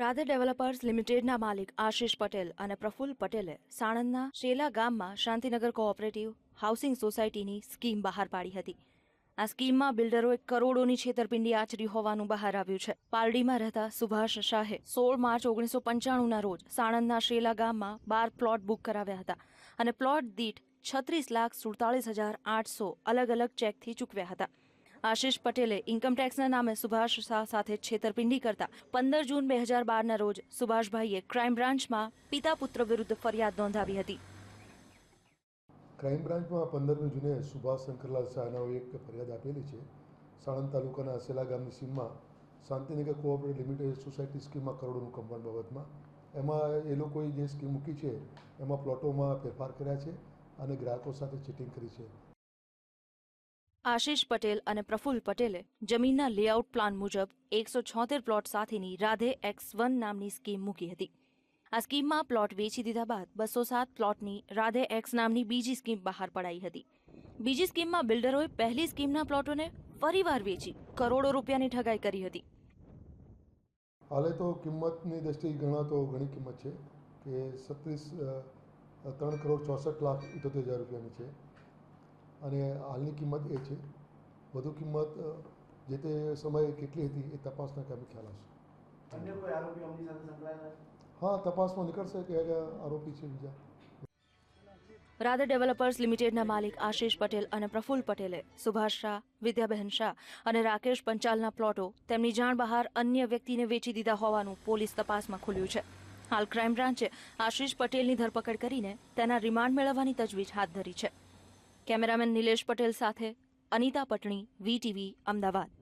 Radhe developers લિમિટેડના માલિક આશિષ પટેલ અને પ્રફુલ્લ પટેલે સાણંદના શેલા ગામમાં શાંતિનગર કોઓપરેટિવ હાઉસિંગ સોસાયટીની સ્કીમ બહાર પાડી હતી. આ સ્કીમમાં બિલ્ડરોએ કરોડોની છેતરપિંડી આચરી હોવાનું બહાર આવ્યું છે. પાલડીમાં રહેતા સુભાષ શાહે સોળ માર્ચ ઓગણીસો પંચાણુંના રોજ સાણંદના શેલા ગામમાં બાર પ્લોટ બુક કરાવ્યા હતા અને પ્લોટ દીઠ છત્રીસ લાખ સુડતાલીસ હજાર આઠસો અલગ અલગ ચેકથી ચૂકવ્યા હતા. આશિષ પટેલે ઇન્કમટેક્સના નામે સુભાષ શાહ સાથે છેતરપિંડી કરતા પંદર જૂન બે હજાર બારના રોજ સુભાષભાઈએ ક્રાઇમ બ્રાન્ચમાં પિતા પુત્ર વિરુદ્ધ ફરિયાદ નોંધાવી હતી. ક્રાઇમ બ્રાન્ચમાં પંદરમી જૂને સુભાષ શંકરલાલ શાહના એક ફરિયાદ આપેલી છે. સાણંદ તાલુકાના સેલા ગામની સીમમાં શાંતિનગર કોઓપરેટિવ લિમિટેડ સોસાયટી સ્કીમમાં કરોડોનું કૌભાંડ બાબતમાં એમાં એ લોકોએ જે સ્કીમ મૂકી છે, એમાં પ્લોટોમાં ફેરફાર કર્યા છે અને ગ્રાહકો સાથે ચીટિંગ કરી છે. આશિષ પટેલ અને પ્રફુલ્લ પટેલે જમીનના લેઆઉટ પ્લાન મુજબ એકસો છોતેર પ્લોટ સાથેની રાધે એક્સ વન નામની સ્કીમ મૂકી હતી. આ સ્કીમમાં પ્લોટ વેચી દીધા બાદ બસો સાત પ્લોટની રાધે એક્સ નામની બીજી સ્કીમ બહાર પડાઈ હતી. બીજી સ્કીમમાં બિલ્ડરોએ પહેલી સ્કીમના પ્લોટોને ફરીવાર વેચી કરોડો રૂપિયાની ઠગાઈ કરી હતી. હાલે તો કિંમતની દ્રષ્ટિએ ગણા તો ઘણી કિંમત છે કે સત્રીસ ત્રણ કરોડ ચોસઠ લાખ ઇઠોતેર હજાર રૂપિયાની છે. અને હાલની કિંમત એ છે. વધુ કિંમત જે તે સમયે કેટલી હતી એ તપાસના કામે ખ્યાલ આવશે અન્ય કોઈ આરોપી અમની સાથે સંકળાયેલા છે? હા તપાસમાં નીકળશે કે આરોપી છે બીજા. રાધા ડેવલપર્સ લિમિટેડના માલિક આશિષ પટેલ અને પ્રફુલ્લ પટેલે સુભાષ શાહ વિદ્યાબહેન શાહ અને રાકેશ પંચાલના પ્લોટો તેમની જાણ બહાર અન્ય વ્યક્તિને વેચી દીધા હોવાનું પોલીસ તપાસમાં ખુલ્યું છે. હાલ ક્રાઇમ બ્રાન્ચે આશિષ પટેલની ધરપકડ કરીને તેના રિમાન્ડ મેળવવાની તજવીજ હાથ ધરી છે. કેમેરામેન નિલેશ પટેલ સાથે અનિતા પટણી વીટીવી અમદાવાદ.